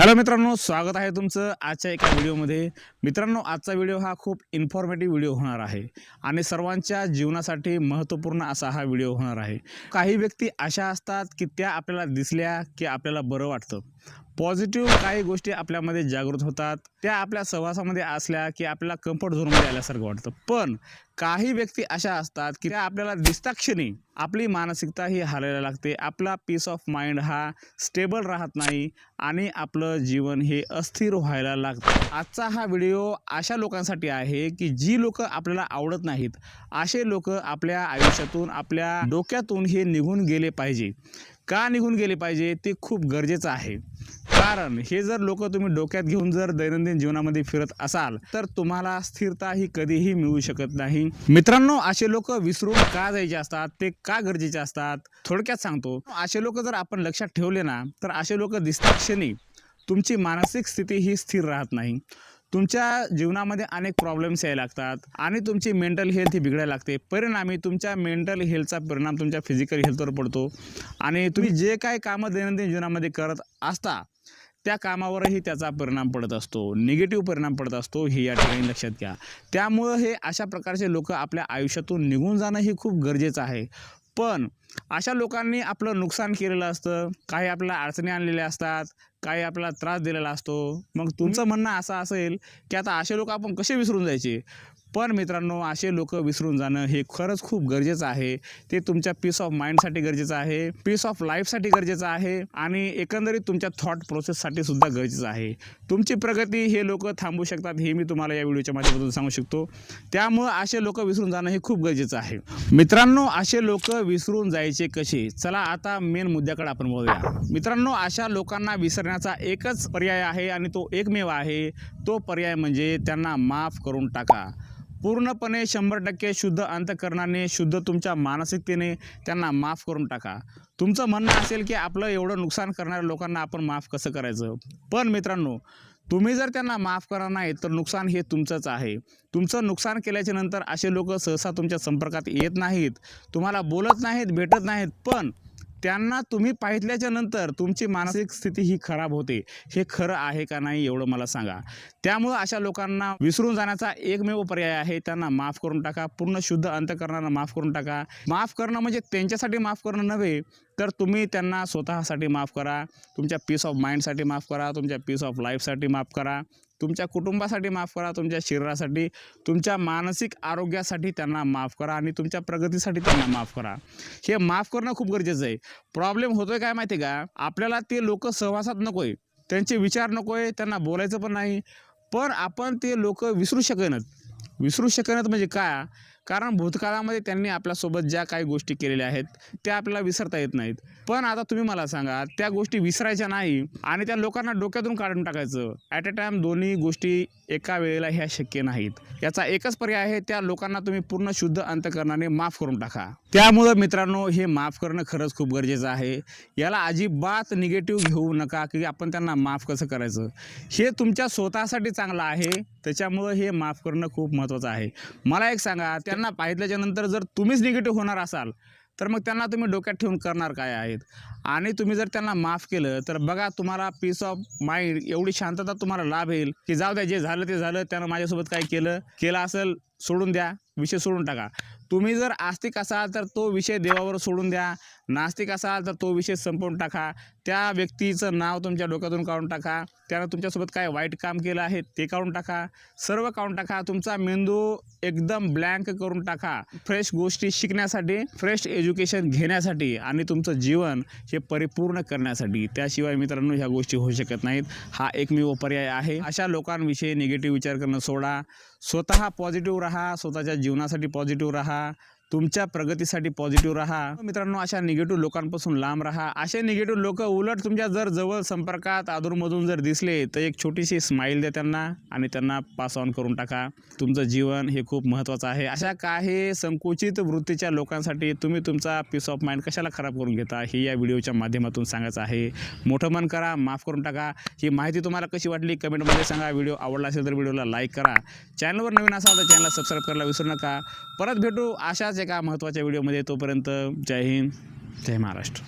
Hello मित्रांनो स्वागत आहे तुमचं आजच्या एका व्हिडिओमध्ये. मित्रांनो आजचा व्हिडिओ हा खूप इन्फॉर्मेटिव्ह व्हिडिओ होणार आहे आणि सर्वांच्या जीवनासाठी महत्त्वपूर्ण असा हा व्हिडिओ होणार आहे. काही व्यक्ती अशा असतात की त्या आपल्याला दिसल्या की आपल्याला बरं वाटतं. पॉझिटिव्ह काही गोष्टी आपल्यामध्ये जागृत होतात. त्या आपल्या सहवासामध्ये असल्या की आपल्याला कम्फर्ट झोनमध्ये आल्यासारखं वाटतं. पण काही व्यक्ती अशा असतात की त्या आपल्याला दिसताक्षणी आपली मानसिकता ही हरायला लागते. आपला पीस ऑफ माइंड हा स्टेबल राहत नाही आणि आपलं जीवन हे अस्थिर व्हायला लागतं. आजचा हा व्हिडिओ अशा लोकांसाठी आहे की जी लोक आपल्याला आवडत नाहीत असे लोक आपल्या आयुष्यातून आपल्या डोक्यातून हे निघून गेले पाहिजे. का निघून गेले पाहिजे ते खूप गरजेचं आहे. कारण हे जर लोक तुम्ही डोक्यात घेऊन जर दैनंदिन जीवनामध्ये फिरत असाल तर तुम्हाला स्थिरता ही कधीही मिळू शकत नाही. मित्रांनो असे लोक विसरून का जायचे असतात? ते का गरजेचे असतात? थोडक्यात सांगतो. असे लोक जर आपण लक्षात ठेवले ना तर असे लोक दिसता क्षणी तुमची मानसिक स्थिती ही स्थिर राहत नाही. तुमच्या जीवनामध्ये अनेक प्रॉब्लेम्स यायला लागतात आणि तुमची मेंटल हेल्थ ही बिघडायला लागते. परिणामी तुमच्या मेंटल हेल्थचा परिणाम तुमच्या फिजिकल हेल्थवर पडतो. आणि तुम्ही जे काही कामं दैनंदिन जीवनामध्ये करत असता त्या कामावरही त्याचा परिणाम पडत असतो. निगेटिव्ह परिणाम पडत असतो हे या ठिकाणी लक्षात घ्या. त्यामुळं हे अशा प्रकारचे लोक आपल्या आयुष्यातून निघून जाणं हे खूप गरजेचं आहे. पण अशा लोकांनी आपलं नुकसान केलेलं असतं काही आपल्या अडचणी आणलेल्या असतात काही आपल्याला त्रास दिलेला असतो. मग तुमचं म्हणणं असं असेल की आता असे लोक आपण कसे विसरून जायचे? पण मित्रांनो असे लोक विसरून जाणं हे खरंच खूप गरजेचं आहे. ते तुमच्या पीस ऑफ माइंडसाठी गरजेचं आहे पीस ऑफ लाईफसाठी गरजेचं आहे आणि एकंदरीत तुमच्या थॉट प्रोसेससाठी सुद्धा गरजेचं आहे. तुमची प्रगती हे लोक थांबवू शकतात हे मी तुम्हाला या व्हिडिओच्या माध्यमातून सांगू शकतो. त्यामुळं असे लोक विसरून जाणं हे खूप गरजेचं आहे. मित्रांनो असे लोक विसरून जायचे कसे? चला आता मेन मुद्द्याकडे आपण बोलूया मित्रांनो अशा लोकांना करण्याचा एकच पर्याय आहे आणि तो एकमेव आहे. तो पर्याय म्हणजे त्यांना माफ करून टाका. पूर्णपणे शंभर टक्के शुद्ध अंतकरणाने शुद्ध तुमच्या मानसिकतेने त्यांना माफ करून टाका. तुमचं म्हणणं असेल की आपलं एवढं नुकसान करणाऱ्या लोकांना आपण माफ कसं करायचं? पण मित्रांनो तुम्ही जर त्यांना माफ करणार नाही तर नुकसान हे तुमचंच आहे. तुमचं नुकसान केल्याच्यानंतर असे लोक सहसा तुमच्या संपर्कात येत नाहीत. तुम्हाला बोलत नाहीत भेटत नाहीत पण त्यांना तुम्ही पाहिल्याच्या नंतर तुमची मानसिक स्थिती ही खराब होते. हे खरं आहे का नाही एवढं मला सांगा. त्यामुळं अशा लोकांना विसरून जाण्याचा एकमेव पर्याय आहे. त्यांना माफ करून टाका. पूर्ण शुद्ध अंतकरणानं माफ करून टाका. माफ करणं म्हणजे त्यांच्यासाठी माफ करणं नव्हे तर तुम्ही त्यांना स्वतःसाठी माफ करा तुमच्या पीस ऑफ माइंडसाठी माफ करा तुमच्या पीस ऑफ लाईफसाठी माफ करा तुमच्या कुटुंबासाठी माफ करा तुमच्या शरीरासाठी तुमच्या मानसिक आरोग्यासाठी त्यांना माफ करा आणि तुमच्या प्रगतीसाठी त्यांना माफ करा. हे माफ करणं खूप गरजेचं आहे. प्रॉब्लेम होतोय काय माहिती आहे का? आपल्याला ते लोक सहवासात नको आहे त्यांचे विचार नको आहे त्यांना बोलायचं पण नाही. पण आपण ते लोक विसरू शकणार विसरू शकणार म्हणजे काय कारण भूतकाळामध्ये त्यांनी आपल्यासोबत ज्या काही गोष्टी केलेल्या आहेत त्या आपल्याला विसरता येत नाहीत. पण आता तुम्ही मला सांगा त्या गोष्टी विसरायच्या नाही आणि त्या लोकांना डोक्यातून काढून टाकायचं ॲट अ टाईम दोन्ही गोष्टी एका वेळेला ह्या शक्य नाहीत. याचा एकच पर्याय आहे त्या लोकांना तुम्ही पूर्ण शुद्ध अंतकरणाने माफ करून टाका. त्यामुळं मित्रांनो हे माफ करणं खरंच खूप गरजेचं आहे. याला अजिबात निगेटिव्ह घेऊ नका की आपण त्यांना माफ कसं करायचं? हे तुमच्या स्वतःसाठी चांगलं आहे त्याच्यामुळं हे माफ करणं खूप महत्त्वाचं आहे. मला एक सांगा त्या त्यांना पाहिल्याच्या नंतर जर तुम्हीच निगेटिव्ह होणार असाल तर मग त्यांना तुम्ही डोक्यात ठेवून करणार काय आहेत? आणि तुम्ही जर त्यांना माफ केलं तर बघा तुम्हाला पीस ऑफ माइंड एवढी शांतता तुम्हाला लाभ येईल. की जाऊ द्या जे झालं ते झालं त्यानं माझ्यासोबत काय केलं केलं असेल सोडून द्या विषय सोडून टाका. तुम्ही जर आस्तिक असाल तर तो विषय देवावर सोडून द्या. नास्तिक असाल तर तो विषय संपवून टाका. त्या व्यक्तीचं नाव तुमच्या डोक्यातून काढून टाका. त्यानं तुमच्यासोबत काय वाईट काम केलं आहे ते काढून टाका. सर्व काढून टाका. तुमचा मेंदू एकदम ब्लँक करून टाका. फ्रेश गोष्टी शिकण्यासाठी फ्रेश एज्युकेशन घेण्यासाठी आणि तुमचं जीवन हे परिपूर्ण करण्यासाठी. त्याशिवाय मित्रांनो ह्या गोष्टी होऊ शकत नाहीत. हा एकमेव पर्याय आहे. अशा लोकांविषयी निगेटिव्ह विचार करणं सोडा. स्वतः पॉझिटिव्ह राहा स्वतःच्या जीवनासाठी पॉझिटिव्ह राहा. तुमच्या प्रगतीसाठी पॉझिटिव्ह राहा. मित्रांनो अशा निगेटिव्ह लोकांपासून लांब राहा. असे निगेटिव्ह लोक उलट तुमच्या जर जवळ संपर्कात अधूनमधून जर दिसले तर एक छोटीशी स्माईल द्या त्यांना आणि त्यांना पास ऑन करून टाका. तुमचं जीवन हे खूप महत्त्वाचं आहे. अशा काही संकुचित वृत्तीच्या लोकांसाठी तुम्ही तुमचा पीस ऑफ माइंड कशाला खराब करून घेता हे या व्हिडिओच्या माध्यमातून सांगायचं आहे. मोठं मन करा माफ करून टाका. ही माहिती तुम्हाला कशी वाटली कमेंटमध्ये सांगा. व्हिडिओ आवडला असेल तर व्हिडिओला लाईक करा. चॅनलवर नवीन असाल तर चॅनलला सबस्क्राईब करायला विसरू नका. परत भेटू अशाच एका महत्त्वाच्या व्हिडिओमध्ये तोपर्यंत जय हिंद जय महाराष्ट्र.